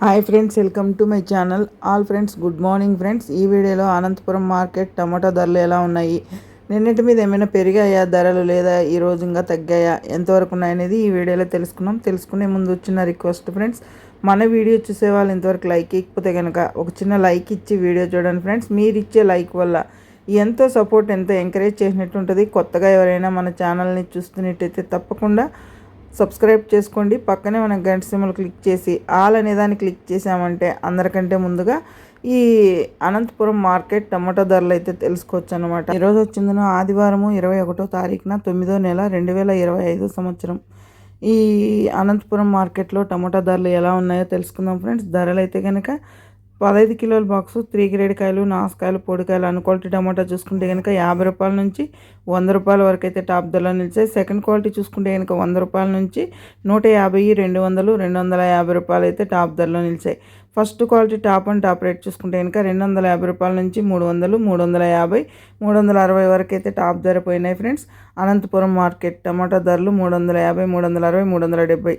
Hi friends welcome to my channel all friends good morning friends ఈ వీడియోలో Anantapuram market టమాటా ధరలు ఎలా ఉన్నాయి? నిన్నటి మీద ఏమైనా పెరిగాయా? ధరలు లేదా? ఈ రోజు ఇంకా తగ్గాయా? ఎంతవరకు ఉన్నాయనేది ఈ వీడియోలో తెలుసుకున్నాం. తెలుసుకునే ముందు వచ్చిన రిక్వెస్ట్ ఫ్రెండ్స్ మన వీడియో చూసే వాళ్ళు ఇంతవరకు లైక్ ఇకపోతే కనుక ఒక చిన్న లైక్ ఇచ్చి వీడియో చూడండి ఫ్రెండ్స్ మీరు ఇచ్చే లైక్ వల్ల ఎంతో సపోర్ట్ ఎంతో ఎంకరేజ్ చేసినట్టు ఉంటుంది కొత్తగా ఎవరైనా మన ఛానల్ని చూస్తున్నట్టయితే తప్పకుండా సబ్స్క్రైబ్ చేసుకోండి. పక్కనే మనం గంట సిమ్మలు క్లిక్ చేసి ఆల్ అనే దాన్ని క్లిక్ చేసామంటే అందరికంటే ముందుగా ఈ అనంతపురం మార్కెట్ టమాటో ధరలు అయితే తెలుసుకోవచ్చు అనమాట ఈరోజు వచ్చిందిన ఆదివారము ఇరవై ఒకటో తారీఖున తొమ్మిదో నెల రెండు వేల ఇరవై ఐదు సంవత్సరం. ఈ అనంతపురం మార్కెట్లో టమాటా ధరలు ఎలా ఉన్నాయో తెలుసుకుందాం ఫ్రెండ్స్. ధరలు అయితే కనుక పదహైదు కిలోల బాక్సు త్రీ గ్రేడ్ కాయలు నాసుకాయలు పొడికాయలు అన్ క్వాలిటీ టమాటా చూసుకుంటే కనుక యాభై రూపాయల నుంచి వంద రూపాయల వరకు అయితే టాప్ ధరలో నిలిచాయి. సెకండ్ క్వాలిటీ చూసుకుంటే కనుక వంద రూపాయల నుంచి నూట యాభై రెండు వందలు రెండు వందల యాభై రూపాయలు అయితే టాప్ ధరలో నిలిచాయి. First quality top and top rate చూసుకుంటే కనుక రెండు వందల యాభై రూపాయల నుంచి మూడు వందలు మూడు వందల యాభై మూడు వందల అరవై వరకు అయితే టాప్ ధర పోయినాయి ఫ్రెండ్స్. అనంతపురం మార్కెట్ టమాటా ధరలు మూడు వందల యాభై మూడు వందల అరవై మూడు వందల డెబ్బై.